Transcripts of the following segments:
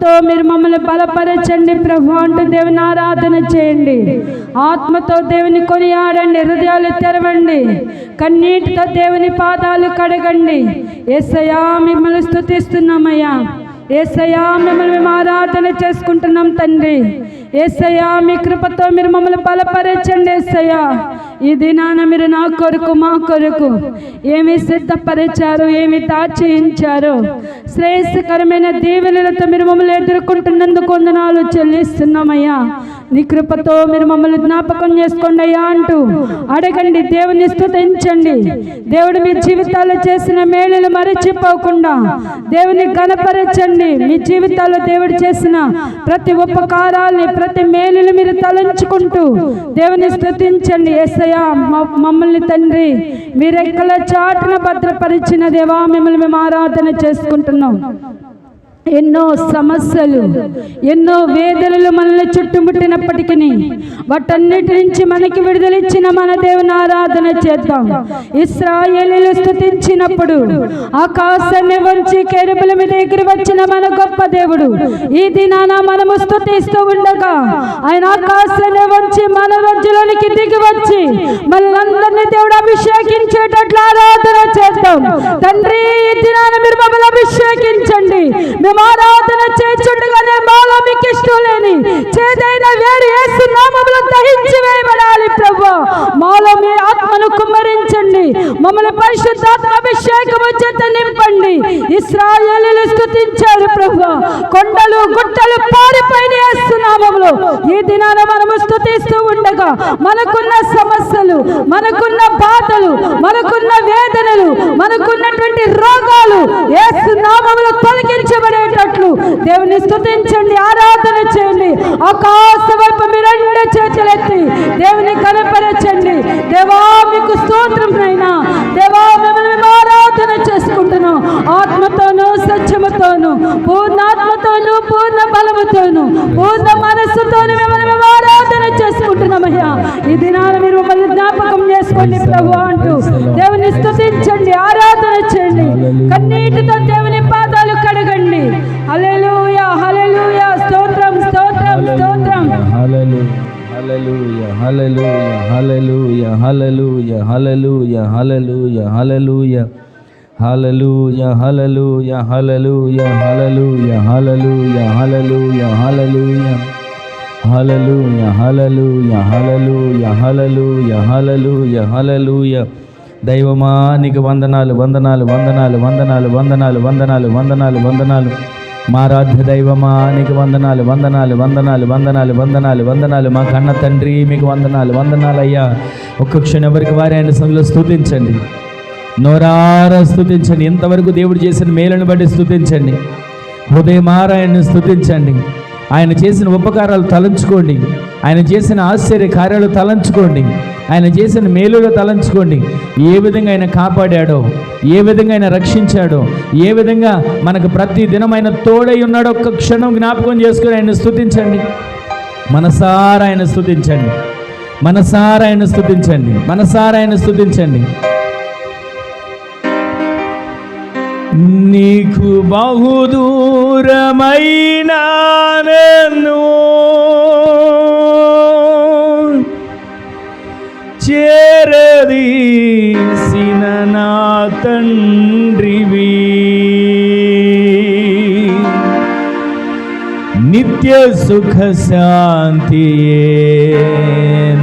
ఆత్మతో మీరు మమ్మల్ని బలపరచండి ప్రభు అంటూ దేవుని ఆరాధన చేయండి. ఆత్మతో దేవుని కొనియాడండి హృదయాలు తెరవండి. కన్నీటితో దేవుని పాదాలు కడగండి. ఎస్సయా మిమ్మల్ని స్థుతిస్తున్నామయ్యా ఏసయా మిమ్మల్ని మేము ఆరాధన చేసుకుంటున్నాం తండ్రి. ఏసయ్యా మీ కృపతో మీరు మమ్మల్ని బలపరచండి ఏసయ్యా. ఈ దినాన మీరు నా కొరకు మా కొరకు ఏమి సిద్ధపరిచారు ఏమి దాచయించారు. శ్రేయస్కరమైన దీవెనలతో మీరు మమ్మల్ని ఎదుర్కొంటున్నందుకు వందనాలు చెల్లిస్తున్నామయ్యా. నీ కృపతో మీరు మమ్మల్ని జ్ఞాపకం చేసుకోండి అయ్యా అంటూ అడగండి దేవుని స్థుతించండి దేవుడు మీ జీవితాల్లో చేసిన మేలులు మరచిపోకుండా దేవుని గణపరచండి మీ జీవితాల్లో దేవుడు చేసిన ప్రతి ఉపకారాల్ని ప్రతి మేలును మీరు తలంచుకుంటూ దేవుని స్థుతించండి. ఎస్సయ్యా మమ్మల్ని తండ్రి మీరెక్కల చాటున భద్రపరిచిన దేవా మిమ్మల్ని మేము ఆరాధన చేసుకుంటున్నాం. ఎన్నో సమస్యలు ఎన్నో వేదనలు మనల్ని చుట్టుముట్టినప్పటికీ వాటన్నిటి నుంచి మనకి విడుదలిచ్చిన మన దేవుని ఆరాధన చేద్దాం. ఇస్రాయేలీలు స్థుతించినప్పుడు ఆకాశాన్ని వంచి కెరుబుల మీద ఎగిరి వచ్చిన మన గొప్ప దేవుడు ఈ దినాన మనము స్థుతిస్తూ ఉండగా ఆయన ఆకాశాన్ని వంచి మన మధ్యలోనికి దిగి వచ్చి మనందరినీ దేవుడు అభిషేకించేటట్లు ఆరాధన చేద్దాం. తండ్రి ఈ దినాన మీరు మమ్మల్ని అభిషేకించండి. మేము ఆరాధన చేస్తుండగానే మాలో మీకు ఇష్టం లేని చేదైన వేరు వేసి నామములు దహించి వేయబడాలి ప్రభు. మాలో మీ ఆత్మను కుమ్మరించండి. మమ్మల్ని పరిశుద్ధాత్మ అభిషేకము చేత నింపండి. ఇస్రాయేలీలు స్థుతించారు ప్రభు. కొండలు గుట్టలు పారిపోయిన వేస్తున్నామములు ఈ దినాన మనము స్థుతిస్తూ ఉండగా మనకున్న సమస్యలు మనకున్న బాధలు మనకున్న వేదనలు మనకున్నటువంటి రోగాలు నామములు పదికరించబడి తొలగించబడేటట్లు దేవుని స్థుతించండి ఆరాధన చేయండి. ఆకాశ వైపు మీ రెండు చేతులెత్తి దేవుని కనపరచండి. దేవా మీకు స్తోత్రం అయినా దేవా మిమ్మల్ని ఆరాధన చేసుకుంటున్నాం. ఆత్మతోను సత్యముతోను పూర్ణాత్మతోను పూర్ణ బలముతోను పూర్ణ మనస్సుతోను మిమ్మల్ని ఆరాధన చేసుకుంటున్నామయ్యా ఈ దినాన్ని దైవమా నీకు వందనాలు వందనాలు వందనాలు వందనాలు వందనాలు వందనాలు వందనాలు వందనాలు మారాధ్య దైవమా నీకు వందనాలు వందనాలు వందనాలు వందనాలు వందనాలు వందనాలు. మా కన్న తండ్రి మీకు వందనాలు వందనాలు అయ్యా. ఒక్క క్షణం ఎవరికి వారి ఆయన సందులో స్థుతించండి నోరారా స్థుతించండి ఇంతవరకు దేవుడు చేసిన మేలను బట్టి స్థుతించండి హృదయమారాయణను స్థుతించండి ఆయన చేసిన ఉపకారాలు తలంచుకోండి. ఆయన చేసిన ఆశ్చర్య కార్యాలు తలంచుకోండి. ఆయన చేసిన మేలులో తలంచుకోండి. ఏ విధంగా ఆయన కాపాడాడో ఏ విధంగా ఆయన రక్షించాడో ఏ విధంగా మనకు ప్రతి దినం ఆయన తోడై ఉన్నాడో ఒక్క క్షణం జ్ఞాపకం చేసుకుని ఆయన స్థుతించండి మనసారా ఆయన స్థుతించండి మనసారా ఆయన స్థుతించండి మనసారా ఆయన నీకు బహుదూరమైన చేరదీసిన నా తండ్రివి. నిత్య సుఖ శాంతియే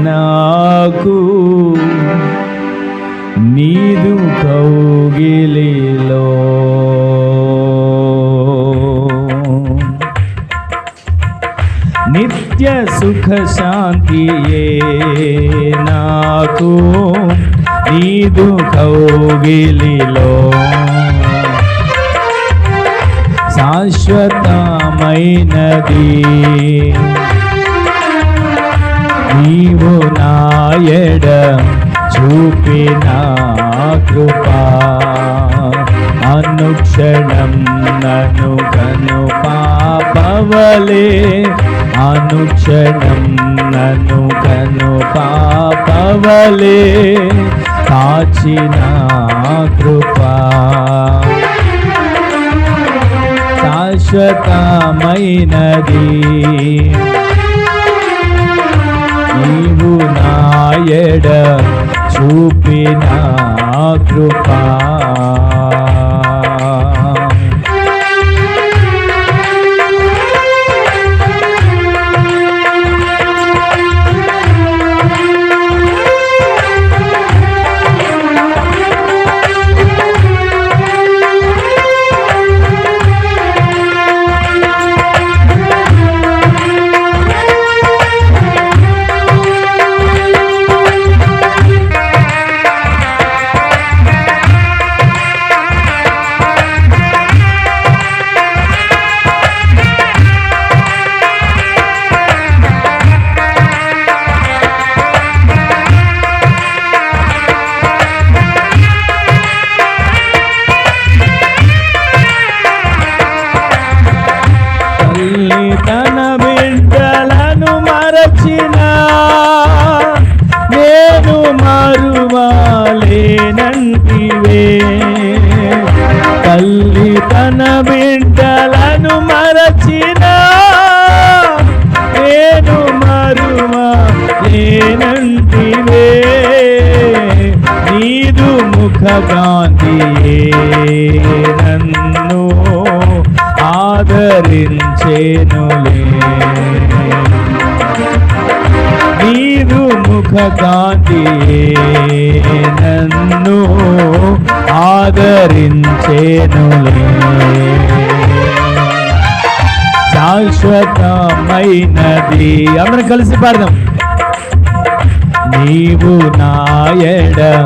నాకు. నీదు కౌగిలిలో. నిత్య సుఖ శాంతియే నాకు నీదు కౌగిలిలో. శాశ్వతమైనది నీవు నాయడ చూపినా కృపా అనుక్షణం నను గను పాపవలే అనుక్షణం నను గను పాపవలే కాచిన కృపా. శాశ్వతమైనది నీవు నాయడ చూపినా కృపా ముఖ నన్ను ఆదరించేనులే నీరు ముఖ గాంధియే నన్ను ఆదరించేనులే శాశ్వతమైనది. అందరం కలిసి పాడదాం. నీవు నాయడం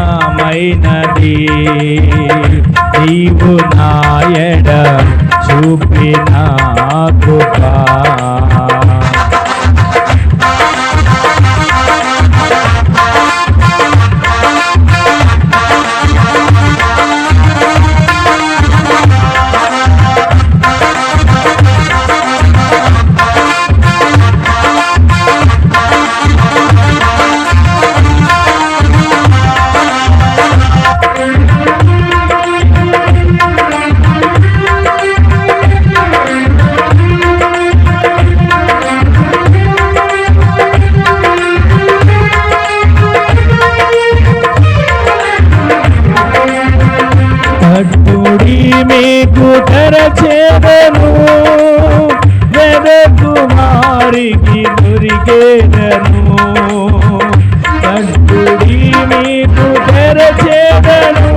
శాశ్వతమైనది నీవు నాయడ చూపిన కృపా దొరికేదను కట్టుడి మీకు తెరచేదను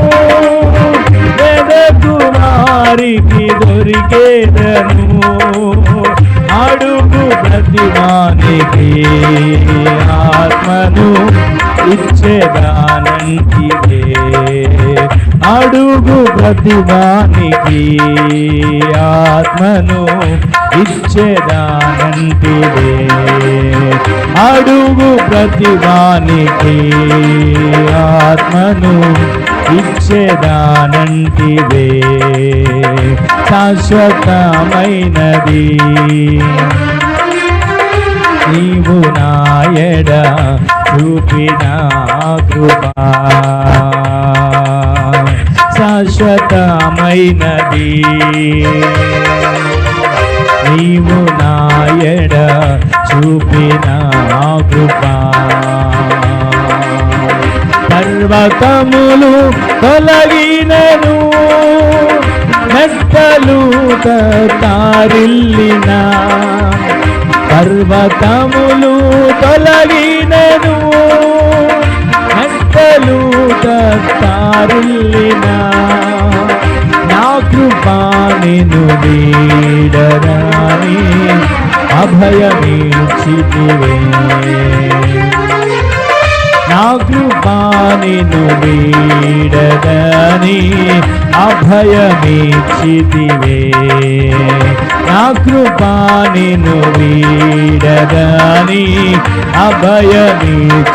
కుమారికి దొరికేదను అడుగు ప్రతిమానికి ఆత్మను ఇచ్చేదానంటిదే అడుగు ప్రతివానికి ఆత్మను ఇచ్చేదానంటిదే అడుగు ప్రతివానికి ఆత్మను ఇచ్చేదానంటిదే శాశ్వతమైనది నీవు నాయడ చూపిన కృపా. శాశ్వతమైనది. నీవు నాయడ చూపిన కృపా. పర్వతములు తొలగినను మెట్టలు తారిల్లిన. పర్వతములు నేను వీడరాని అభయమిచ్చితివే నా కృపానిను వీడదని అభయమిచ్చితివే నా కృపానిను వీడదని అభయమిచ్చిదామేన్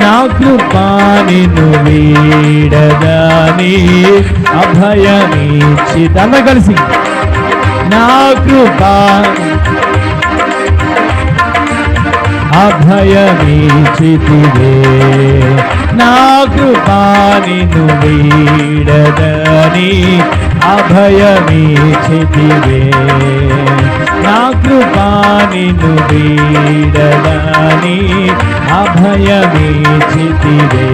నా కృపానిను వీడగానే అభయమిచ్చి అందరూ కలిసి. నా కృపా అభయమిచ్చితివే నా కృపా నిన్ను వీడదని అభయమీచితివే నా కృపా నిన్ను వీడదని అభయమీచితివే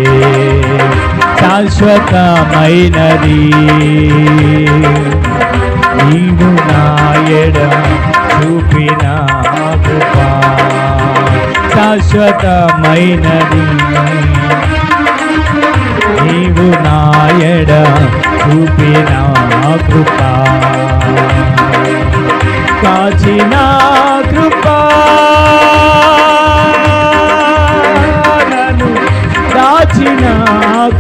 శాశ్వతమైనది నీవు నాయడ చూపిన కృపా శాశ్వతమైనది నీవు నాయడ చూపిన కృప. కాచిన కృప. నన్ను దాచిన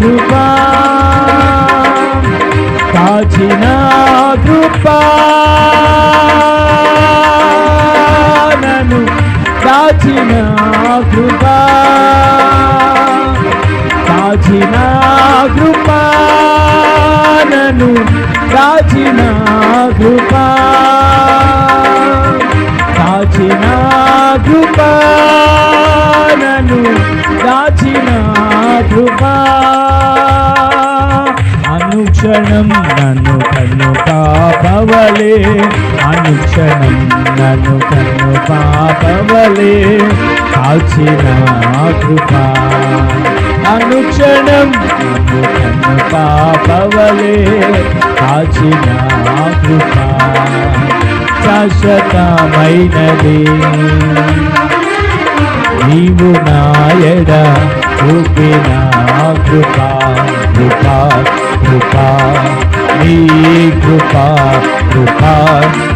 కృపా. కాచిన కృప. నన్ను కాచిన కృపా. దాచిన కృపా దాచిన కృపా. దాచిన కృపా దాచిన కృపా. అనుక్షణం నన్ను కన్ను పాపవలే అనుక్షణం నన్ను కన్ను పాపవలే కాచిన కృపా. అనుక్షణం పాపవలే కాచిన కృపా శాశ్వతమైనది. నీవు నాయడ చూపిన కృపా కృపా కృపా. నీ కృపా కృపా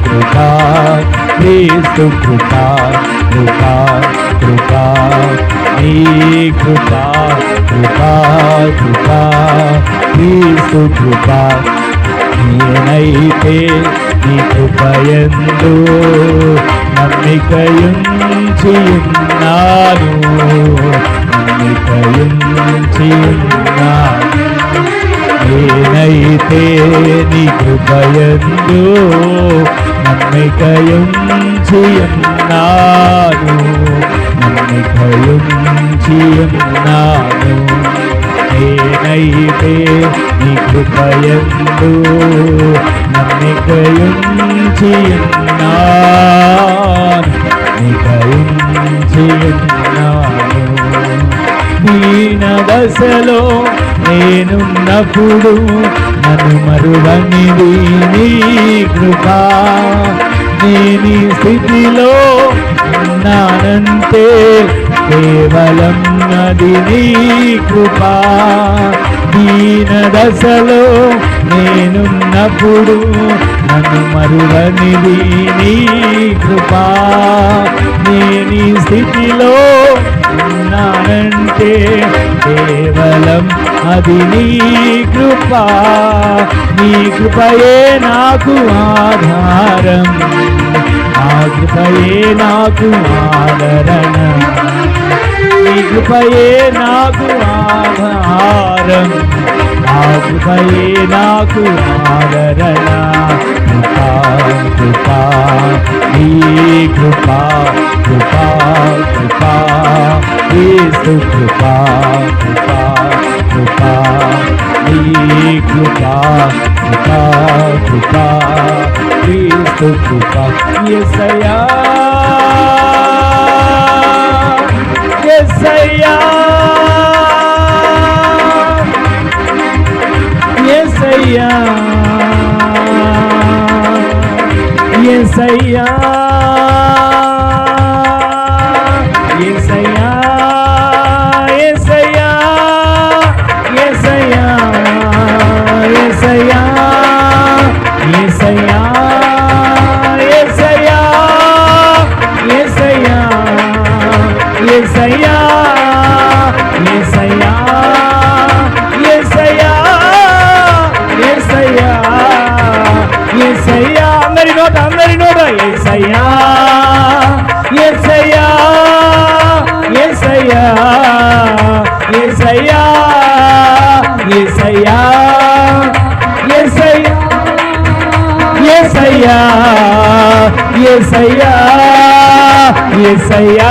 కృపా. క్రీస్తు కృపా కృపా కృపా నీ కృపా కృపా కృపా క్రీస్తు కృపా. నేనైతే నీ కృపయందు నమ్మికయుంచి ఉన్నాను నమ్మికయుంచి ఉన్నాను నేనైతే నీ కృపయందు நம்பிக்கையும் ஜியம் நானோ நம்பிக்கையும் ஜியம் நானோ నేనైతే నీ కృపయందు నమ్మికయున్నాను నికయున్నాను దీన దశలో నేనున్నప్పుడు నన్ను మరువనిది నీ కృప. నేని స్థితిలో ఉన్నానంటే కేవలం నది నీ కృప. దీన దశలో నేనున్నప్పుడు నన్ను మరువనిది నీ కృప. నేని స్థితిలో ఉన్నానంటే కేవలం అది నీ కృప. నీ కృపయే నాకు ఆధారం. నా కృపయే నాకు ఆదరణ. నీ కృపయే నాకు ఆధారం. నా కృపయే నాకు ఆదరణ. కృపా కృపా నీ కృపా కృపా కృపా యేసు కృపా కృపా. కృపా కృపా కృపా క్రీస్తు కృపా ఎసయా ఎసయా ఎసయా ఎసయా ఏసయ్యా ఏసయ్యా ఏసయ్యా ఏసయ్యా ఏసయ్యా అందరి నోట అందరి నోట ఏసయ్యా ఏసయ్యా ఏసయ్యా ఏసయ్యా ఏసయ్యా ఏసయ్యా ఏసయ్యా ఏసయ్యా ఏసయ్యా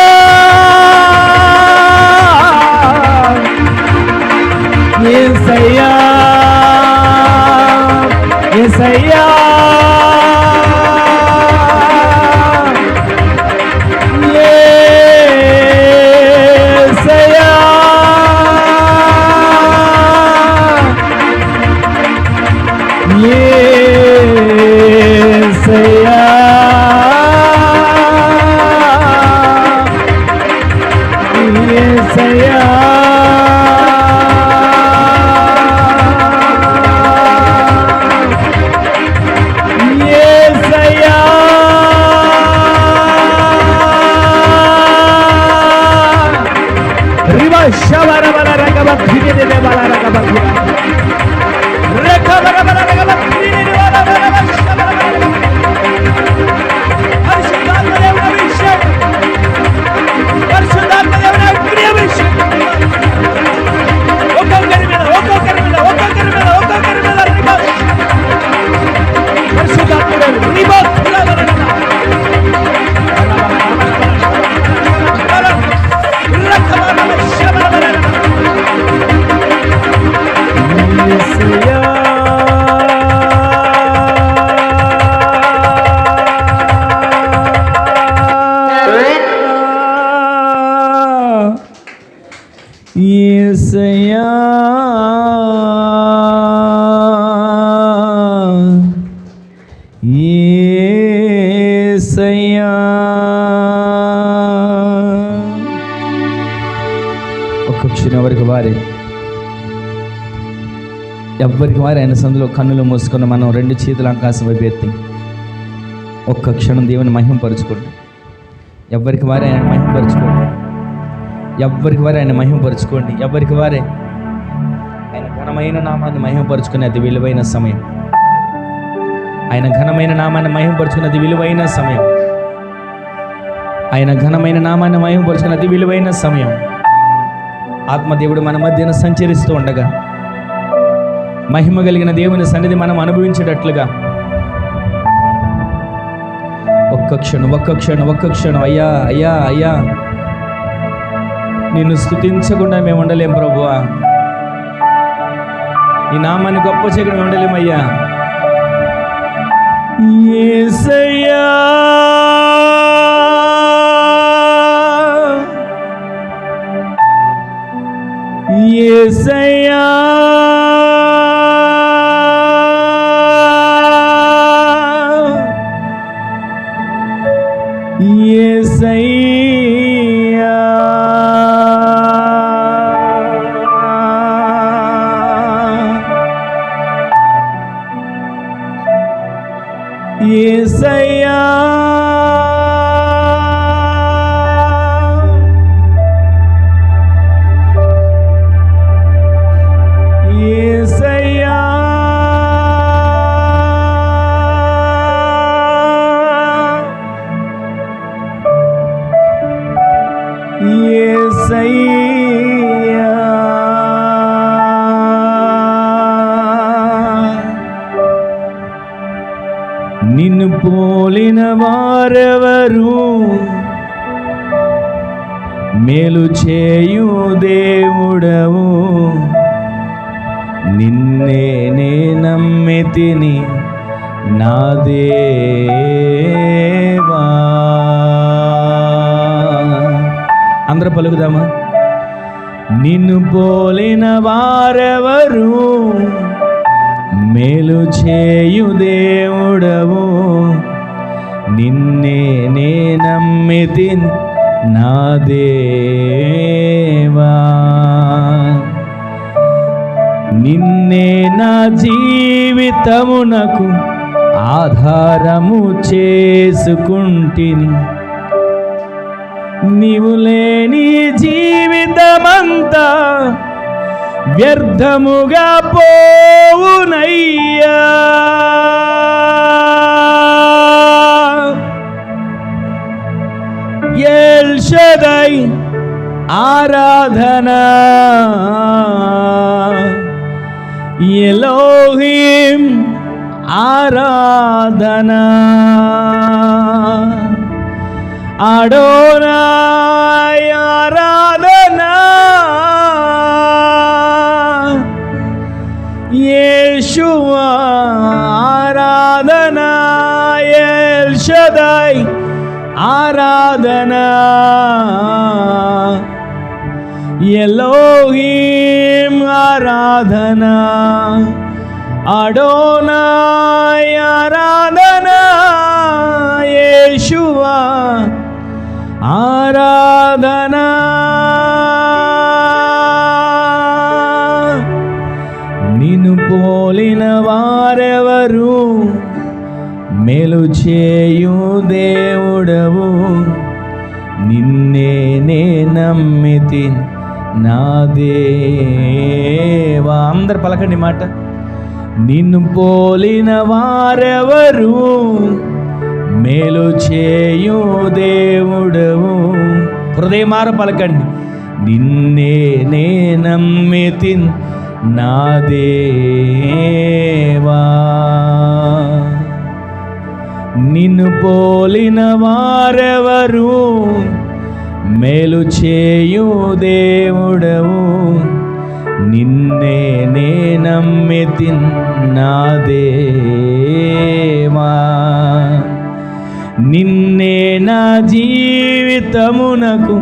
ఏసయ్యా ఏసయ్యా. ఎవ్వరికి వారి ఆయన సందులో కన్నులు మూసుకుని మనం రెండు చేతులు ఆకాశం వైపు ఎత్తి ఒక్క క్షణం దేవుని మహిమపరచుకోండి ఎవ్వరికి వారే ఆయన మహిమపరచుకోండి ఎవ్వరికి వారే ఆయన మహిమపరుచుకోండి ఎవ్వరికి వారే ఆయన ఘనమైన నామాన్ని మహిమపరచుకునే అది విలువైన సమయం. ఆయన ఘనమైన నామాన్ని మహిమపరచుకునేది విలువైన సమయం. ఆయన ఘనమైన నామాన్ని మహిమపరచుకునేది విలువైన సమయం. ఆత్మదేవుడు మన మధ్యన సంచరిస్తూ ఉండగా మహిమ కలిగిన దేవుని సన్నిధి మనం అనుభవించేటట్లుగా. ఒక్క క్షణం ఒక్క క్షణం ఒక్క క్షణం. అయ్యా అయ్యా అయ్యా. నిన్ను స్థుతించకుండా మేము ఉండలేం ప్రభువా. ఈ నామాన్ని గొప్ప చేయకుండా మేము ఉండలేమయ్యా ఏసయ్యా. ఏసయ్యా. இயேசை నిన్నే నమ్మి నమ్మితిని నా దేవా. అందరూ పలుకుదామా? నిన్ను పోలిన వారెవరు మేలు చేయు దేవుడవు. నిన్నే నే నమ్మితి నా దేవా. నిన్నే నా జీవితమునకు ఆధారము చేసుకుంటిని. నీవు లేని జీవితమంతా వ్యర్థముగా పోవునయ్యా. ఎల్ ఆరాధనా ఆరాధన. எலோகிம் ஆராதனா அடோனாய் ஆராதனா ஏசுவா ஆராதனா எல்ஷதாய் ஆராதனா எலோகிம் ఆరాధన. అడోనాయ ఆరాధన యేషువా ఆరాధన. నిన్ను పోలిన వారెవరు మేలు చేయు దేవుడవు. నిన్నే నే నమ్మితి నా దేవా అందరు పలకండి మాట. నిన్ను పోలిన వారెవరు? మేలు చేయు దేవుడవు. హృదయమార పలకండి. నిన్నే నే నమ్మితి నా దేవా. నిన్ను పోలిన వారెవరు? మేలు చేయు దేవుడవు. నిన్నే నే నమ్మితి నా దేవా నిన్నే నా జీవితమునకు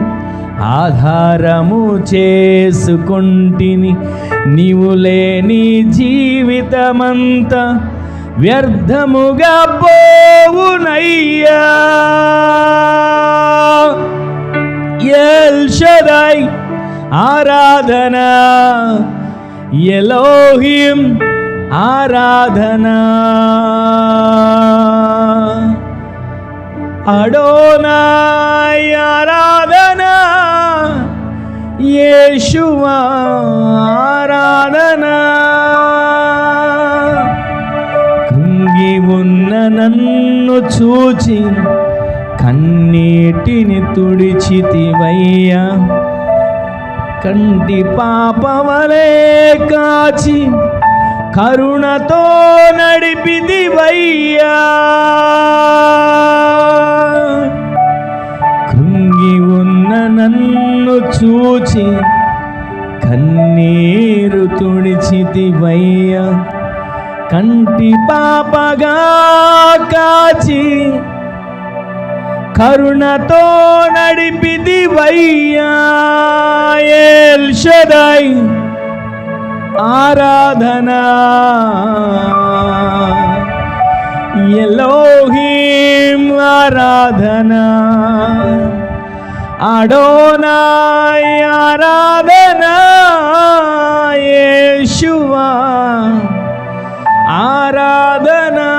ఆధారము చేసుకుంటిని. నీవు లేని జీవితమంతా వ్యర్థముగా పోవునయ్యా. ഷദായി ആരാധന എലോഹിം ആരാധന അഡോനായി ആരാധന യേശുവ ആരാധന കുങ്ങി ഉന്ന നന്നു కన్నీటిని తుడిచితివయ్యా. కంటి పాపవలే కాచి కరుణతో నడిపిదివయ్యా కృంగి ఉన్న నన్ను చూచి కన్నీరు తుడిచితివయ్యా. కంటి పాపగా కాచి కరుణతో నడిపిది వయ్యా షదై. ఆరాధన. ఎలోహీం ఆరాధన. అడోనాయ్ ఆరాధన. యేషువా ఆరాధనా.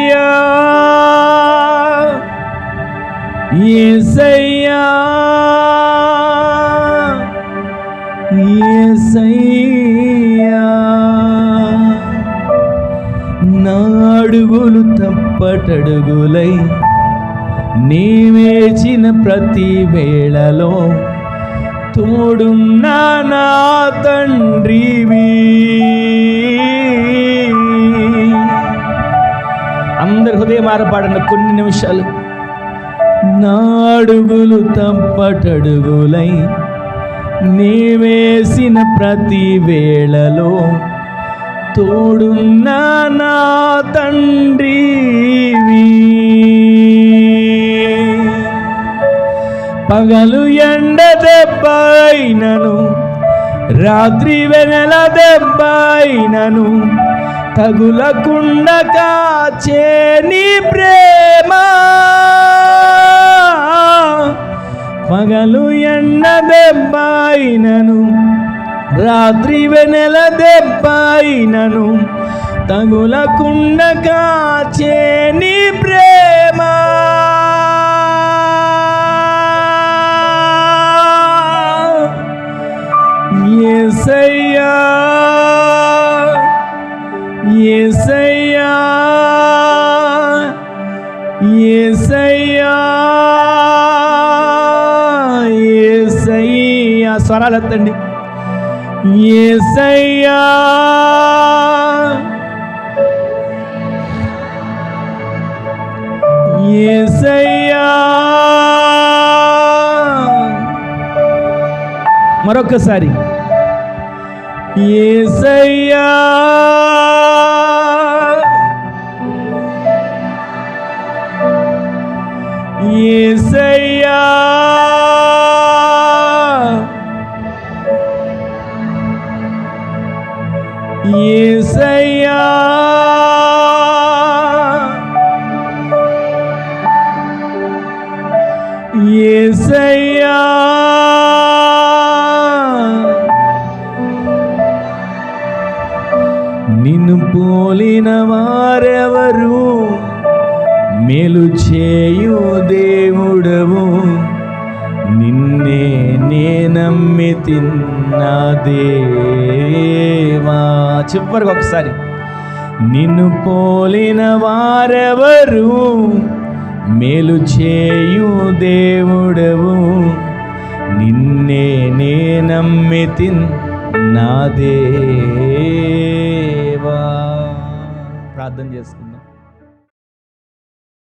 యేసయ్యా యేసయ్యా నా అడుగులు తప్పటడుగులై నీవేచిన ప్రతి వేళలో తోడున్నా నా తండ్రివి. అందరి హృదయం ఆరపాడిన కొన్ని నిమిషాలు నాడుగులు తప్పటడుగులై నీవేసిన ప్రతి వేళలో తోడున్నా నా తండ్రి పగలు ఎండ దెబ్బైనను రాత్రి వెనల దెబ్బైనను తగులకుండ కాచే నీ ప్రేమ. పగలు ఎండ దెబ్బాయినను రాత్రి వెనెల దెబ్బాయినను తగులకుండ కాచే నీ ప్రే ఏసయ్యా ఏసయ్యా! ఏసయ్యా! మరొకసారి ఏసయ్యా! ఏసయ్యా! ఏసయ్యా. ఏసయ్యా. నిన్ను పోలిన వారెవరు? మేలు చేయు దేవుడవు. నిన్నే నే నమ్మి తిన్నా దేవా చివరికి ఒకసారి. నిన్ను పోలిన వారెవరు? మేలు చేయు దేవుడవు. నిన్నే నే నమ్మి తిన్నా దేవా. ప్రార్థన చేసుకుందాం.